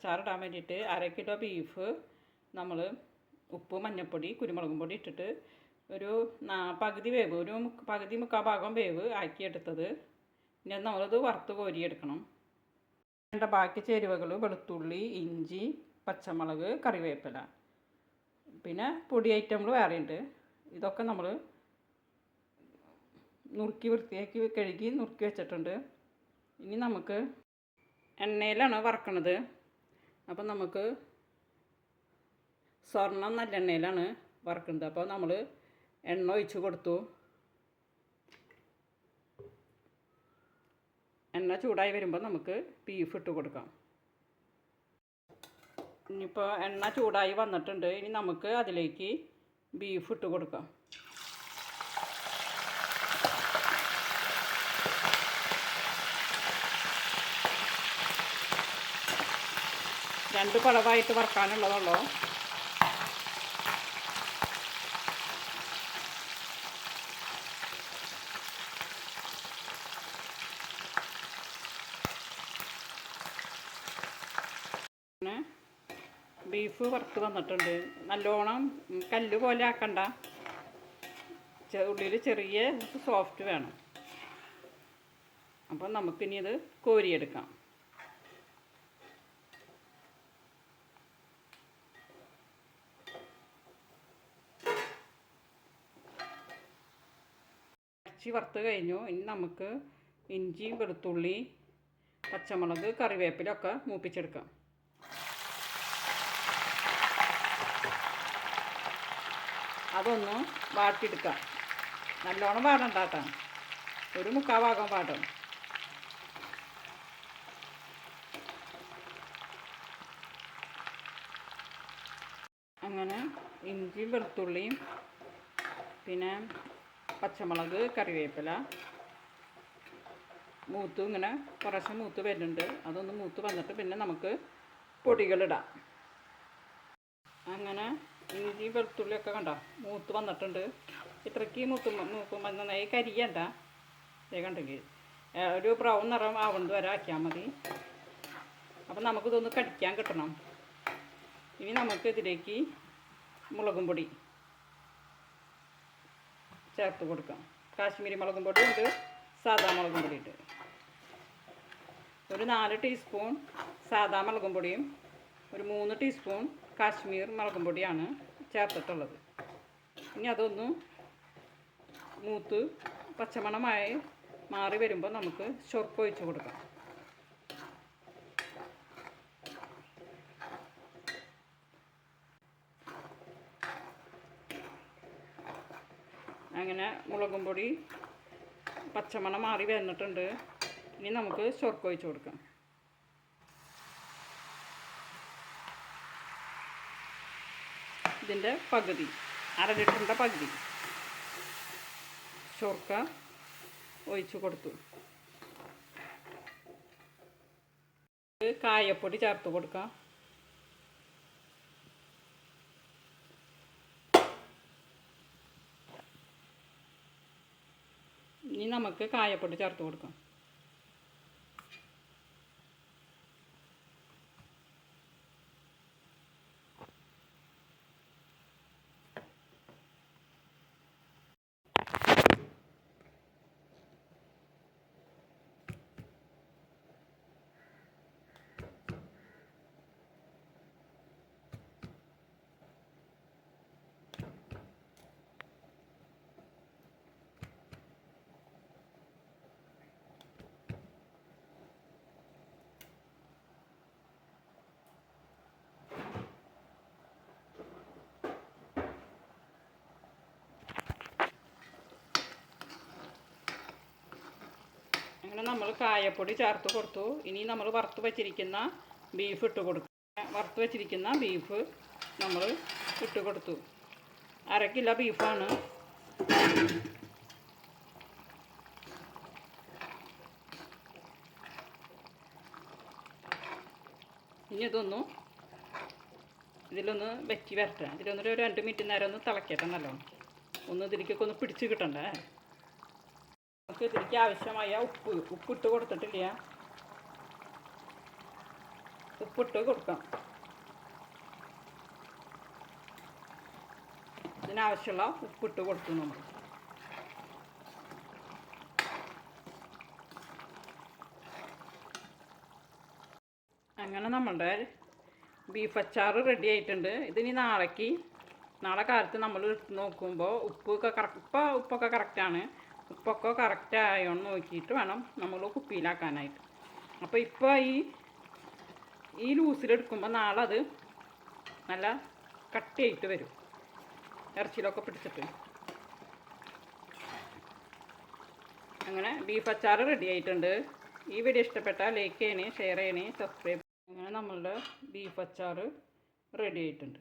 അച്ചാറിടാൻ വേണ്ടിയിട്ട് അര kilo beef നമ്മൾ ഉപ്പ് മഞ്ഞൾപ്പൊടി കുരുമുളകും പൊടി ഇട്ടിട്ട് ഒരു പകുതി വേവ് ഒരു പകുതി മുക്കാൽ ഭാഗം വേവ് ആക്കിയെടുത്തത്. പിന്നെ നമ്മളത് വറുത്ത് കോരിയെടുക്കണം. വേണ്ട ബാക്കി ചേരുവകൾ വെളുത്തുള്ളി ഇഞ്ചി പച്ചമുളക് കറിവേപ്പില. പിന്നെ പൊടി ഐറ്റങ്ങൾ വേറെയുണ്ട് ഇതൊക്കെ നമ്മൾ നുറുക്കി വൃത്തിയാക്കി കഴുകി നുറുക്കി വെച്ചിട്ടുണ്ട്. ഇനി നമുക്ക് എണ്ണയിലാണ് വറക്കണത്. അപ്പം നമുക്ക് സ്വർണം നല്ലെണ്ണയിലാണ് വറക്കുന്നത്. അപ്പോൾ നമ്മൾ എണ്ണ ഒഴിച്ച് കൊടുത്തു. എണ്ണ ചൂടായി വരുമ്പോൾ നമുക്ക് ബീഫ് ഇട്ട് കൊടുക്കാം. ഇനിയിപ്പോൾ എണ്ണ ചൂടായി വന്നിട്ടുണ്ട്. ഇനി നമുക്ക് അതിലേക്ക് ബീഫ് ഇട്ട് കൊടുക്കാം. രണ്ട് പടവായിട്ട് വറക്കാനുള്ളതുള്ളൂ. ബീഫ് വറുത്ത് വന്നിട്ടുണ്ട്. നല്ലോണം കല്ല് പോലെ ആക്കണ്ട. ഉള്ളിൽ ചെറിയ സോഫ്റ്റ് വേണം. അപ്പം നമുക്കിനി ഇത് കോരിയെടുക്കാം. ഇറച്ചി വറുത്ത് കഴിഞ്ഞു. ഇനി നമുക്ക് ഇഞ്ചി വെളുത്തുള്ളി പച്ചമുളക് കറിവേപ്പിലൊക്കെ മൂപ്പിച്ചെടുക്കാം. അതൊന്ന് വാട്ടിയെടുക്കാം. നല്ലോണം വാടണ്ട കേട്ടോ ഒരു മുക്കാൽ ഭാഗം വാടും അങ്ങനെ ഇഞ്ചിയും വെളുത്തുള്ളിയും പിന്നെ പച്ചമുളക് കറിവേപ്പില മൂത്ത് ഇങ്ങനെ കുറേശ്ശെ മൂത്ത് വരുന്നുണ്ട്. അതൊന്ന് മൂത്ത് വന്നിട്ട് പിന്നെ നമുക്ക് പൊടികളിടാം. അങ്ങനെ ഇഞ്ചി വെളുത്തുള്ളിയൊക്കെ കണ്ടോ? മൂത്ത് വന്നിട്ടുണ്ട്. ഇത്രയ്ക്ക് മൂത്ത് മൂക്കുമ്പോൾ നന്നായി കരിയണ്ട. ദേ കണ്ടെങ്കിൽ ഒരു ബ്രൗൺ നിറം ആവുന്നത് വരെ ആക്കിയാൽ മതി. അപ്പം നമുക്കിതൊന്ന് കടിക്കാൻ കിട്ടണം. ഇനി നമുക്ക് ഇതിലേക്ക് മുളകും പൊടി ചേർത്ത് കൊടുക്കാം. കാശ്മീരി മുളകും പൊടി ഉണ്ട് സാധാ മുളകും പൊടി ഉണ്ട് ഒരു നാല് ടീസ്പൂൺ സാധാ മുളകും പൊടിയും ഒരു മൂന്ന് ടീസ്പൂൺ കാശ്മീർ മുളകും പൊടിയാണ് ചേർത്തിട്ടുള്ളത്. ഇനി അതൊന്ന് മൂത്ത് പച്ചമണമായി മാറി വരുമ്പോൾ നമുക്ക് ചൊർക്ക് ഒഴിച്ച് കൊടുക്കാം. അങ്ങനെ മുളകും പൊടി പച്ചമണം മാറി വന്നിട്ടുണ്ട്. ഇനി നമുക്ക് ചൊർക്ക ഒഴിച്ച് കൊടുക്കാം. ഇതിന്റെ പകുതി അര ലിറ്ററിന്റെ പകുതി ചൊർക്ക ഒഴിച്ചു കൊടുത്തു. കായപ്പൊടി ചേർത്ത് കൊടുക്കാം. ഇനി നമുക്ക് കായപ്പൊടി ചേർത്ത് കൊടുക്കാം. അങ്ങനെ നമ്മൾ കായപ്പൊടി ചേർത്ത് കൊടുത്തു. ഇനി നമ്മൾ വറുത്ത് വച്ചിരിക്കുന്ന ബീഫ് ഇട്ട് കൊടുക്കും. വറുത്ത് വച്ചിരിക്കുന്ന ബീഫ് നമ്മൾ ഇട്ട് കൊടുത്തു. അര കിലോ ബീഫാണ് ഇനി ഇതൊന്നു ഇതിലൊന്ന് വെറ്റി വരട്ടെ. ഇതിലൊന്നൊരു രണ്ട് മിനിറ്റ് നേരം ഒന്ന് തിളക്കട്ടെ നല്ലോണം. ഒന്ന് ഇതിലേക്കൊക്കെ ഒന്ന് പിടിച്ച് കിട്ടണ്ടേ? നമുക്ക് ഇതിലേക്ക് ആവശ്യമായ ഉപ്പ് ഉപ്പിട്ട് കൊടുത്തിട്ടില്ല. ഉപ്പ് ഉപ്പിട്ട് കൊടുക്കാം ഇതിനാവശ്യമുള്ള ഉപ്പിട്ട് കൊടുത്തു നമ്മൾ. അങ്ങനെ നമ്മളുടെ ബീഫ് അച്ചാർ റെഡി ആയിട്ടുണ്ട്. ഇതിനി നാളേക്ക് നാളെ കാലത്ത് നമ്മൾ നോക്കുമ്പോൾ ഉപ്പൊക്കെ കറക്റ്റ് ഇപ്പോൾ ഉപ്പൊക്കെ കറക്റ്റാണ് ഉപ്പൊക്കെ കറക്റ്റ് ആയോന്ന് നോക്കിയിട്ട് വേണം നമ്മൾ കുപ്പിയിലാക്കാനായിട്ട്. അപ്പോൾ ഇപ്പോൾ ഈ ഈ ലൂസിലെടുക്കുമ്പോൾ നാളെ അത് നല്ല കട്ടിയായിട്ട് വരും. ഇറച്ചിയിലൊക്കെ പിടിച്ചിട്ട്. അങ്ങനെ ബീഫ് അച്ചാർ റെഡി ആയിട്ടുണ്ട്. ഈ വീഡിയോ ഇഷ്ടപ്പെട്ടാൽ ലൈക്ക് ചെയ്യണേ ഷെയർ ചെയ്യണേ സബ്സ്ക്രൈബ് അങ്ങനെ നമ്മളുടെ ബീഫ് അച്ചാർ റെഡി ആയിട്ടുണ്ട്.